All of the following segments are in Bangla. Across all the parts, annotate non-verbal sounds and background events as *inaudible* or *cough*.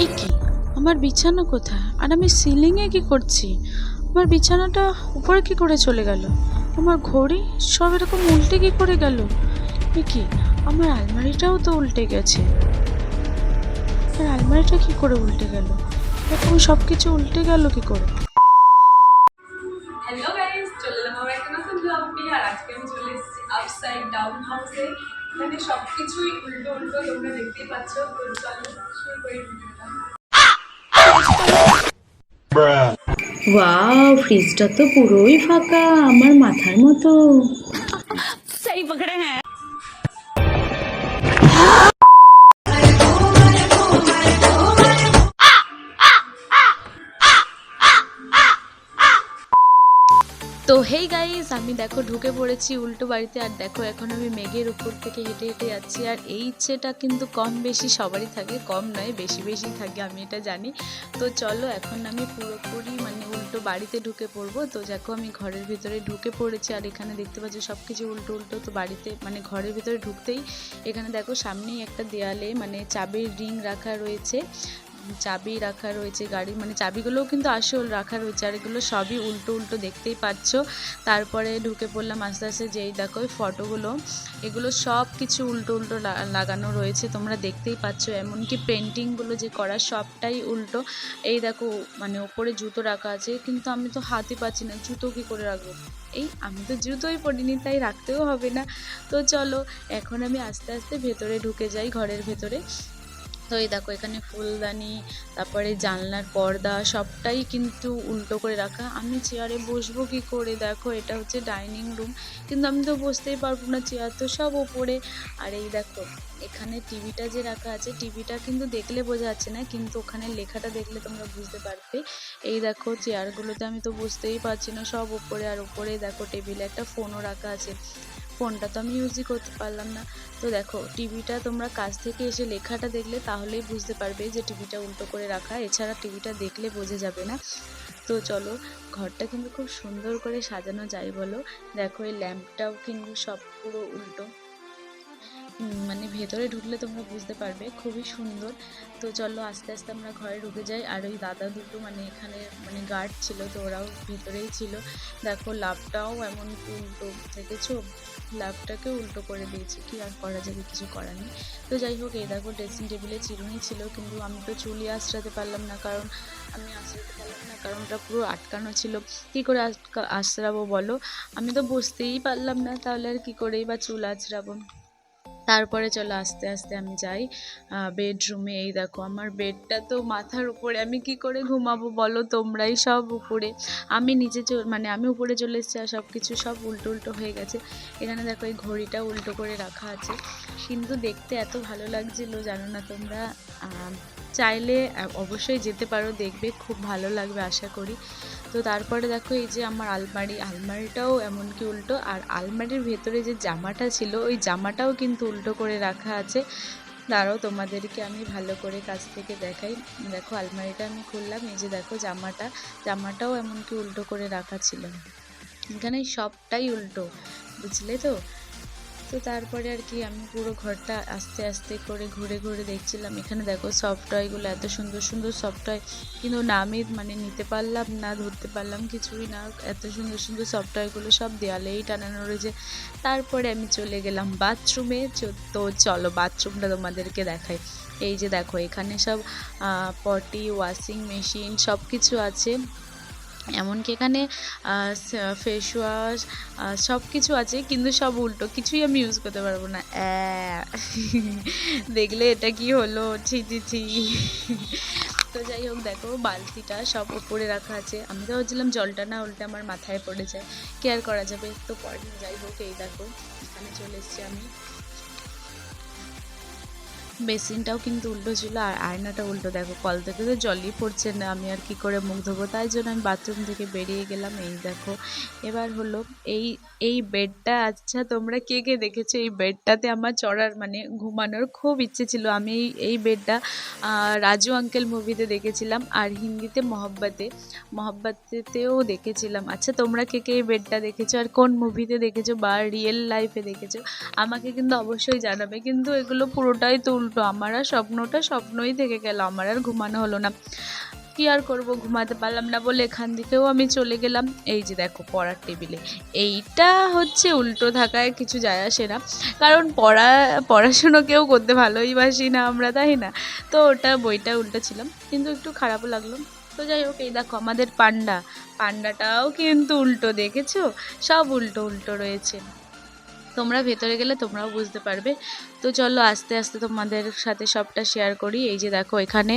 এই কি? আমার বিছানা কোথায়? আর আমি সিলিংয়ে কি করছি? আমার বিছানাটা উপরে কি করে চলে গেল? আমার ঘড়ি? সব এরকম উল্টে কি করে গেল? কি? আমার আলমারিটাও তো উল্টে গেছে। আর আলমারিটা কি করে উল্টে গেল? এরকম সব কিছু উল্টে গেল কি করে? হ্যালো গাইস একটা নতুন ব্লগ নিয়ে। আর আজকে আমি চলে এসেছি আপসাইড ডাউন হাউসে এখানে সব কিছুই উল্টো উল্টো তোমরা দেখতেই পাচ্ছ তো চলো শুরু করি ওয়াও ফ্রিজটা তো পুরোই ফাঁকা আমার মাথার মতো। *laughs* তো হেই গাইস আমি দেখো ঢুকে পড়েছি উল্টো বাড়িতে আর দেখো এখন আমি মেঘের উপর থেকে হেঁটে হেঁটে যাচ্ছি আর এই ইচ্ছেটা কিন্তু কম বেশি সবারই থাকে, কম নয়, বেশি বেশি থাকে, আমি এটা জানি। তো চলো এখন আমি পুরোপুরি মানে উল্টো বাড়িতে ঢুকে পড়ব। তো দেখো আমি ঘরের ভিতরে ঢুকে পড়েছি আর এখানে দেখতে পাচ্ছি সব কিছু উল্টো উল্টো, তো বাড়িতে মানে ঘরের ভিতরে ঢুকতেই এখানে দেখো সামনেই একটা দেয়ালে মানে চাবির রিং রাখা রয়েছে। চাবি রাখা রয়েছে গাড়ি মানে চাবিগুলোও কিন্তু আসল রাখা রয়েছে, আর এগুলো সবই উল্টো উল্টো দেখতেই পাচ্ছ। তারপরে ঢুকে পড়লাম আস্তে আস্তে যেই দেখো ওই ফটোগুলো, এগুলো সব কিছু উল্টো উল্টো লাগানো রয়েছে, তোমরা দেখতেই পাচ্ছ, এমনকি পেন্টিংগুলো যে করা সবটাই উল্টো। এই দেখো মানে ওপরে জুতো রাখা আছে, কিন্তু আমি তো হাতই পাচ্ছি না, জুতো কী করে রাখব? এই আমি তো জুতোই পরিনি, তাই রাখতেও হবে না। তো চলো, এখন আমি আস্তে আস্তে ভেতরে ঢুকে যাই, ঘরের ভেতরে। তো এই দেখো, এখানে ফুলদানি, তারপরে জানলার পর্দা, সবটাই কিন্তু উল্টো করে রাখা। আমি চেয়ারে বসবো কি করে? দেখো, এটা হচ্ছে ডাইনিং রুম। কিন্তু আমি তো বসতেই পারব না, চেয়ার তো সব ওপরে। আর এই দেখো, এখানে টিভিটা যে রাখা আছে, টিভিটা কিন্তু দেখলে বোঝা যাচ্ছে না, কিন্তু ওখানে লেখাটা দেখলে তোমরা বুঝতে পারবে। এই দেখো, চেয়ারগুলোতে আমি তো বুঝতেই পারছি না, সব ওপরে আর ওপরে। দেখো, টেবিলে একটা ফোনও রাখা আছে। ফোনটা তো আমি ইউজই করতে পারলাম না। তো দেখো, টিভিটা তোমরা কাছ থেকে এসে লেখাটা দেখলে তাহলেই বুঝতে পারবে যে টিভিটা উল্টো করে রাখা, এছাড়া টিভিটা দেখলে বোঝা যাবে না। তো চলো, ঘরটা কিন্তু খুব সুন্দর করে সাজানো যায় বলো। দেখো, এই ল্যাম্পটাও কিন্তু সব পুরো উল্টো। মানে ভেতরে ঢুকলে তোমরা বুঝতে পারবে, খুবই সুন্দর। তো চলো আস্তে আস্তে আমরা ঘরে ঢুকে যাই। আর ওই দাদা দুটো মানে এখানে মানে গার্ড ছিল, তো ওরাও ভেতরেই ছিল। দেখো লাভটাও এমন উল্টো দেখেছ? লাভটাকে উল্টো করে দিয়েছে। কি আর করা যাবে? কিছু করার নেই। তো যাই হোক, এই দেখো ড্রেসিং টেবিলে চিরুনি ছিল, কিন্তু আমি তো চুলই আঁচড়াতে পারলাম না, কারণ আমি আঁচড়াতে পারলাম না, কারণ ওটা পুরো আটকানো ছিল। কী করে আঁচড়াবো বলো? আমি তো বুঝতেই পারলাম না, তাহলে আর কী করেই বা চুল আঁচড়াবো? তারপরে চলো আস্তে আস্তে আমি যাই বেডরুমে এই দেখো, আমার বেডটা তো মাথার উপরে। আমি কি করে ঘুমাবো বলো তোমরাই সব উপরে। আমি নিজে মানে আমি উপরে চলে এসেছি আর সব কিছু সব উল্টো উল্টো হয়ে গেছে। এখানে দেখো এই ঘড়িটা উল্টো করে রাখা আছে। কিন্তু দেখতে এত ভালো লাগছিল, জানো না তোমরা? চাইলে অবশ্যই যেতে পারো, দেখবে খুব ভালো লাগবে আশা করি। তো তারপরে দেখো এই যে আমার আলমারি, আলমারিটাও এমনকি উল্টো, আর আলমারির ভেতরে যে জামাটা ছিল, ওই জামাটাও কিন্তু উল্টো করে রাখা আছে। দাঁড়াও, তোমাদেরকে আমি ভালো করে কাছ থেকে দেখাই। দেখো, আলমারিটা আমি খুললাম, এই যে দেখো জামাটা, জামাটাও এমনকি উল্টো করে রাখা ছিল। এখানে সবটাই উল্টো, বুঝলে তো? তো তারপরে আর কি আমি পুরো ঘরটা আস্তে আস্তে করে ঘুরে ঘুরে দেখছিলাম। এখানে দেখো সফট টয়গুলো এত সুন্দর সুন্দর সফট টয় কিন্তু না আমি মানে নিতে পারলাম না, ধরতে পারলাম কিছুই না। এত সুন্দর সুন্দর সফট টয়গুলো সব দেওয়ালেই টানানো রয়েছে। তারপরে আমি চলে গেলাম বাথরুমে তো চলো বাথরুমটা তোমাদেরকে দেখাই। এই যে দেখো এখানে সব পটি ওয়াশিং মেশিন সব কিছু আছে। এমনকি এখানে ফেস ওয়াশ সব কিছু আছে, কিন্তু সব উল্টো। কিছুই আমি ইউজ করতে পারব না। দেখলে এটা কি হলো? ছি ছি ছি। তো যাই হোক, দেখো, বালতিটা সব উপরে রাখা আছে। আমি তো ভাবছিলাম জলটা না উল্টে আমার মাথায় পড়ে যায়। কেয়ার করা যাবে। তো পরে যাই হোক, এই দেখো, এখানে চলে এসেছি আমি। বেসিনটাও কিন্তু উল্টো ছিল আর আয়নাটা উল্টো। দেখো, কল থেকে তো জলই পড়ছে না, আমি আর কি করে মুখ ধোবো? তাই জন্য আমি বাথরুম থেকে বেরিয়ে গেলাম। এই দেখো, এবার হলো এই এই বেডটা। আচ্ছা তোমরা কে কে দেখেছ এই বেডটাতে? আমার চড়ার মানে ঘুমানোর খুব ইচ্ছে ছিল। আমি এই- বেডটা রাজু আঙ্কেল মুভিতে দেখেছিলাম আর হিন্দিতে মহব্বতে। মহব্বতেও দেখেছিলাম। আচ্ছা তোমরা কে কে এই বেডটা দেখেছ? আর কোন মুভিতে দেখেছ? বা রিয়েল লাইফে দেখেছ? আমাকে কিন্তু অবশ্যই জানাবে। কিন্তু এগুলো পুরোটাই তো উল্টো আমার আর স্বপ্নটা স্বপ্নই থেকে গেল, আমার আর ঘুমানো হলো না। কি আর করব, ঘুমাতে পারলাম না বলে এখান থেকেও আমি চলে গেলাম। এই যে দেখো পড়ার টেবিলে। এইটা হচ্ছে উল্টো থাকায় কিছু যায় আসে না। কারণ পড়া, পড়াশুনো কেউ করতে ভালোই বাসি না আমরা, তাই না? তো ওটা বইটা উল্টো ছিলাম কিন্তু একটু খারাপও লাগল। তো যাই হোক, এই দেখো আমাদের পান্ডা। পান্ডাটাও কিন্তু উল্টো, দেখেছ? সব উল্টো উল্টো রয়েছে। তোমরা ভেতরে গেলে তোমরাও বুঝতে পারবে। তো চলো আস্তে আস্তে তোমাদের সাথে সবটা শেয়ার করি। এই যে দেখো এখানে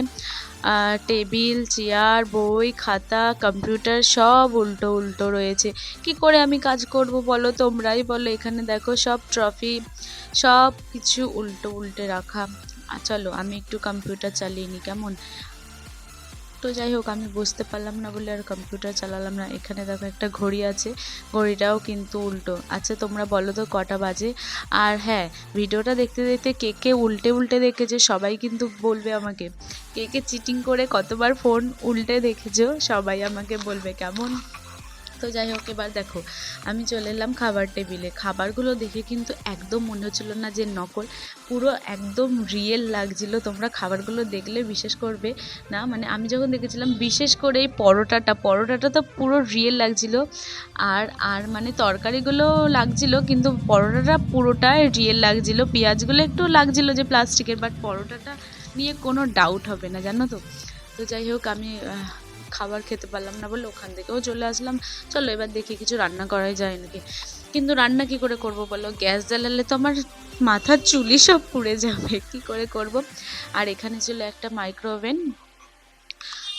টেবিল, চেয়ার, বই, খাতা কম্পিউটার সব উল্টো উল্টো রয়েছে। কি করে আমি কাজ করব বলো তোমরাই বলো। এখানে দেখো সব ট্রফি সব কিছু উল্টো উল্টে রাখা। চলো আমি একটু কম্পিউটার চালিয়ে নিই কেমন? তো যাই হোক, আমি বুঝতে পারলাম না বলে আর কম্পিউটার চালালাম না। এখানে দেখো একটা ঘড়ি আছে, ঘড়িটাও কিন্তু উল্টো। আচ্ছা তোমরা বলো তো কটা বাজে? আর হ্যাঁ ভিডিওটা দেখতে দেখতে কে কে উল্টে উল্টে দেখেছে সবাই কিন্তু বলবে আমাকে। কে কে চিটিং করে কতবার ফোন উল্টে দেখেছ সবাই আমাকে বলবে, কেমন? তো যাই হোক, এবার দেখো, আমি চলে এলাম খাবার টেবিলে। খাবারগুলো দেখে কিন্তু একদম মনে হচ্ছিল না যে নকল, পুরো একদম রিয়েল লাগছিল। তোমরা খাবারগুলো দেখলে বিশেষ করবে না মানে আমি যখন দেখেছিলাম, বিশেষ করে এই পরোটাটা পরোটাটা তো পুরো রিয়েল লাগছিল। আর আর মানে তরকারিগুলো লাগছিল, কিন্তু পরোটাটা পুরোটাই রিয়েল লাগছিল। পেঁয়াজগুলো একটু লাগছিল যে প্লাস্টিকের বাট পরোটাটা নিয়ে কোনো ডাউট হবে না, জানো তো? তো যাই হোক, আমি খাবার খেতে পারলাম না বলে ওখান থেকেও চলে আসলাম। চলো এবার দেখি কিছু রান্না করাই যায় নাকি। কিন্তু রান্না কি করে করব বলো? গ্যাস জ্বালালে তো আমার মাথার চুলি সব পুড়ে যাবে। কি করে করব? আর এখানে ছিল একটা মাইক্রো ওভেন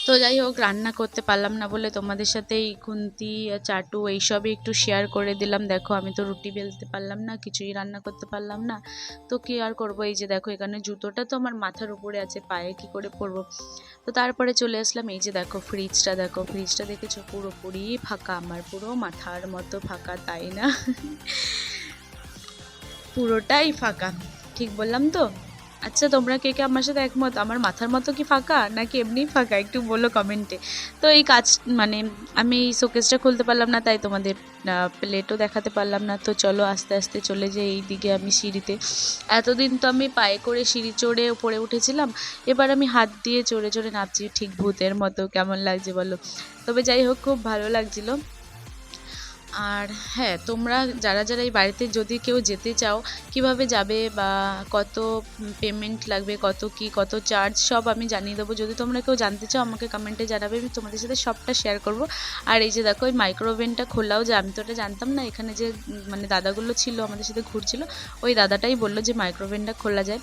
তো যাই হোক রান্না করতে পারলাম না বলে তোমাদের সাথে এই খুন্তি, চাটু এইসবই একটু শেয়ার করে দিলাম। দেখো, আমি তো রুটি বেলতে পারলাম না কিছুই রান্না করতে পারলাম না। তো কি আর করব? এই যে দেখো, এখানে জুতোটা তো আমার মাথার উপরে আছে, পায়ে কি করে পরবো? তো তারপরে চলে আসলাম, এই যে দেখো ফ্রিজটা দেখো। ফ্রিজটা দেখেছ? পুরোপুরি ফাঁকা আমার, পুরো মাথার মতো ফাঁকা, তাই না? পুরোটাই ফাঁকা, ঠিক বললাম তো? আচ্ছা তোমরা কে কে আমার সাথে একমত? আমার মাথার মতো কি ফাঁকা? নাকি এমনিই ফাঁকা? একটু বলো কমেন্টে তো এই কাজ মানে আমি এই শোকেসটা খুলতে পারলাম না, তাই তোমাদের প্লেটও দেখাতে পারলাম না। তো চলো আস্তে আস্তে চলে যাই এই দিকে আমি সিঁড়িতে। এতদিন তো আমি পায়ে করে সিঁড়ি চড়ে উপরে উঠেছিলাম। এবার আমি হাত দিয়ে চড়ে চড়ে নাচছি ঠিক ভূতের মতো। কেমন লাগছে বলো? তবে যাই হোক, খুব ভালো লাগছিল। আর হ্যাঁ তোমরা যারা যারা এই বাড়িতে যদি কেউ যেতে চাও, কীভাবে যাবে বা কত পেমেন্ট লাগবে, কত কি, কত চার্জ সব আমি জানিয়ে দেবো। যদি তোমরা কেউ জানতে চাও, আমাকে কমেন্টে জানাবে, আমি তোমাদের সাথে সবটা শেয়ার করব। আর এই যে দেখো, এই মাইক্রোওভেনটা খোলাও যে আমি তো ওটা জানতাম না, এখানে যে মানে দাদাগুলো ছিল, আমাদের সাথে ঘুরছিল, ওই দাদাটাই বলল যে মাইক্রোওভেনটা খোলা যায়।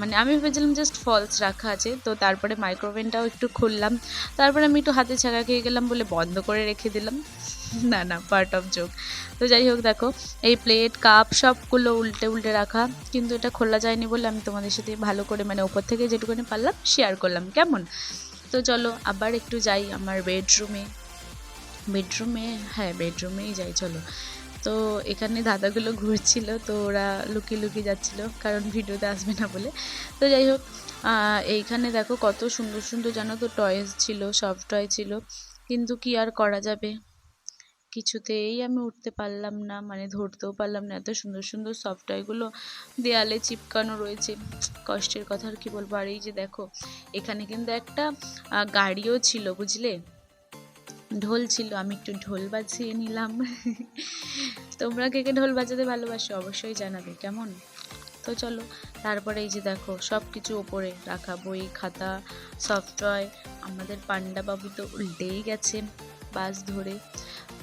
মানে আমি ভেবেছিলাম জাস্ট ফলস রাখা আছে, তো তারপরে মাইক্রোওভেনটাও একটু খুললাম। তারপরে আমি একটু হাতে ছাকা খেয়ে গেলাম বলে বন্ধ করে রেখে দিলাম। *laughs* না না পার্ট অফ জোক তো যাই হোক, দেখো, এই প্লেট কাপ সবগুলো উল্টে উল্টে রাখা, কিন্তু এটা খোলা যায়নি বলে আমি তোমাদের সাথে ভালো করে মানে ওপর থেকে যেটুকুনি পারলাম শেয়ার করলাম, কেমন? তো চলো, আবার একটু যাই আমার বেডরুমে বেডরুমে হ্যাঁ বেডরুমেই যাই, চলো। তো এখানে দাদাগুলো ঘুরছিল, তো ওরা লুকিয়ে লুকিয়ে যাচ্ছিল, কারণ ভিডিওতে আসবে না বলে। তো যাই হোক এইখানে দেখো কত সুন্দর সুন্দর জানো তো টয়েস ছিল সব টয় ছিল, কিন্তু কি আর করা যাবে? কিছুতেই আমি উঠতে পারলাম না মানে ধরতেও পারলাম না, এত সুন্দর সুন্দর সফটওয়্যারগুলো দেয়ালে চিপকানো রয়েছে। কষ্টের কথা আর কি বলব? আর এই যে দেখো, এখানে কিন্তু একটা গাড়িও ছিল, বুঝলে? ঢোল ছিল, আমি একটু ঢোল বাজিয়ে নিলাম। তোমরা কে কে ঢোল বাজাতে ভালোবাসো অবশ্যই জানাবে, কেমন? তো চলো, তারপরে এই যে দেখো সব কিছু ওপরে রাখা, বই, খাতা সফটওয়্যার আমাদের পান্ডা বাবু তো উল্টেই গেছে, বাস ধরে।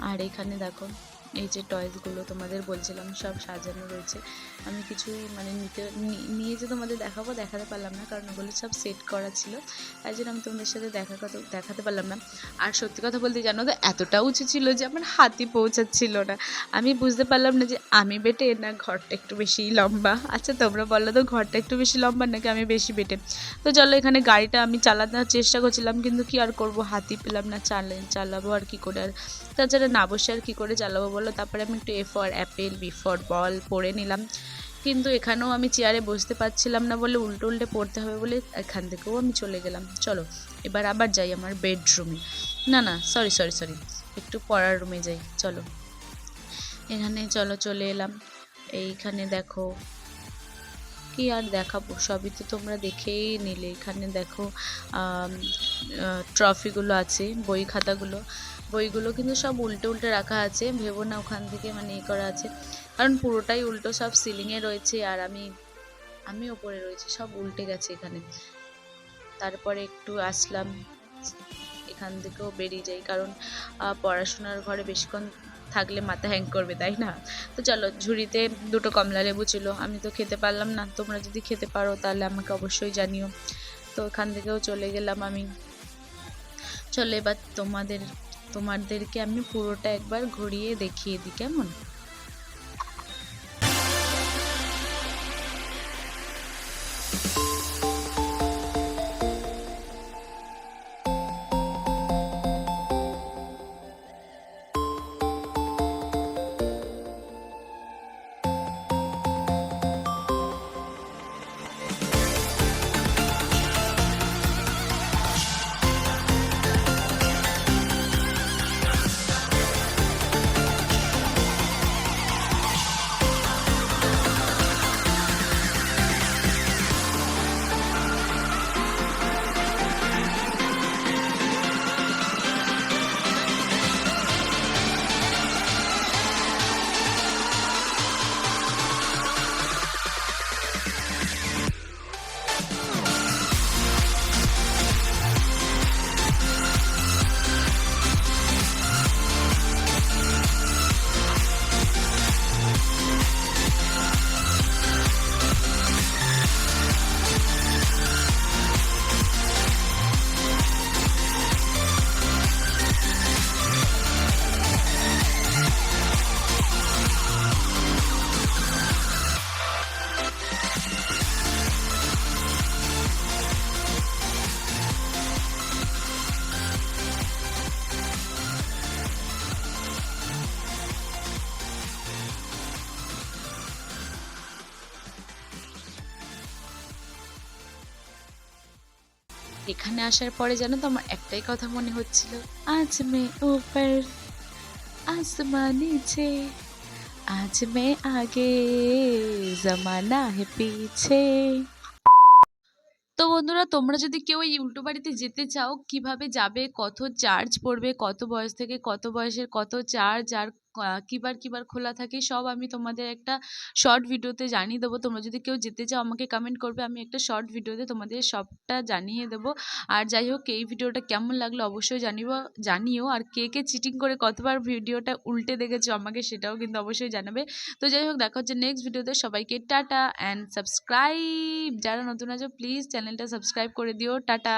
আর এখানে দেখো এই যে টয়েসগুলো তোমাদের বলছিলাম সব সাজানো রয়েছে। আমি কিছুই মানে নিতে নিয়ে যে তোমাদের দেখাবো, দেখাতে পারলাম না, কারণ ওগুলো সব সেট করা ছিল। তাই জন্য আমি তোমাদের সাথে দেখা কথা- দেখাতে পারলাম না। আর সত্যি কথা বলতে জানো তো, এতটা উঁচু ছিল যে আমার হাতি পৌঁছাচ্ছিল না। আমি বুঝতে পারলাম না যে আমি বেটে না ঘরটা একটু বেশি লম্বা। আচ্ছা তোমরা বলো তো, ঘরটা একটু বেশি লম্বা নাকি আমি বেশি বেটে? তো চলো, এখানে গাড়িটা আমি চালানোর চেষ্টা করছিলাম, কিন্তু কি আর করব? হাতি পেলাম না, চালা, চালাবো আর কি করে? আর তাছাড়া না বসে আর কী করে চালাবো বলো? তারপরে আমি একটু A for apple B for ball পড়ে নিলাম। কিন্তু এখানেও আমি চেয়ারে বসতে পারছিলাম না বলে উল্টো উল্টে পড়তে হবে বলে এখান থেকেও আমি চলে গেলাম। চলো, এবার আবার যাই আমার বেডরুমে না না সরি সরি সরি একটু পড়ার রুমে যাই, চলো। এখানে চলো, চলে এলাম। এইখানে দেখো, কি আর দেখাবো? সবই তো তোমরা দেখেই নিলে। এখানে দেখো ট্রফিগুলো আছে, বই খাতাগুলো। বইগুলো কিন্তু সব উল্টে উল্টে রাখা আছে। ভেবো না ওখান থেকে মানে এ করা আছে। কারণ পুরোটাই উল্টো, সব সিলিংয়ে রয়েছে আর আমি আমি ওপরে রয়েছি, সব উল্টে গেছে এখানে। তারপরে একটু আসলাম, এখান থেকেও বেরিয়ে যাই, কারণ পড়াশোনার ঘরে বেশিক্ষণ থাকলে মাথা হ্যাং করবে, তাই না? তো চলো, ঝুড়িতে দুটো কমলা লেবু ছিল, আমি তো খেতে পারলাম না, তোমরা যদি খেতে পারো তাহলে আমাকে অবশ্যই জানিও। তো এখান থেকেও চলে গেলাম আমি। চলো এবার তোমাদের, তোমাদেরকে আমি পুরোটা একবার ঘুরিয়ে দেখিয়ে দিই, কেমন? এখানে আসার পরে জানো তো আমার একটাই কথা মনে হচ্ছিল। আজ মে উপর আজ নিচে আজ মে আগে জমানা হে পিছে। তো বন্ধুরা, তোমরা যদি কেউ এই উল্টো বাড়িতে যেতে চাও, কীভাবে যাবে, কত চার্জ পড়বে, কত বয়স থেকে কত বয়সের, কত চার্জ আর কীবার কীবার খোলা থাকে, সব আমি তোমাদের একটা শর্ট ভিডিওতে জানিয়ে দেবো। তোমরা যদি কেউ যেতে চাও আমাকে কমেন্ট করবে, আমি একটা শর্ট ভিডিওতে তোমাদের সবটা জানিয়ে দেবো। আর যাই হোক, এই ভিডিওটা কেমন লাগল অবশ্যই জানিব, জানিও। আর কে কে চিটিং করে কতবার ভিডিওটা উল্টে দেখেছ আমাকে সেটাও কিন্তু অবশ্যই জানাবে। তো যাই হোক, দেখা হচ্ছে নেক্সট ভিডিওতে সবাইকে টাটা অ্যান্ড সাবস্ক্রাইব যারা নতুন আছো প্লিজ চ্যানেলটা সাবস্ক্রাইব করে দিও। টাটা!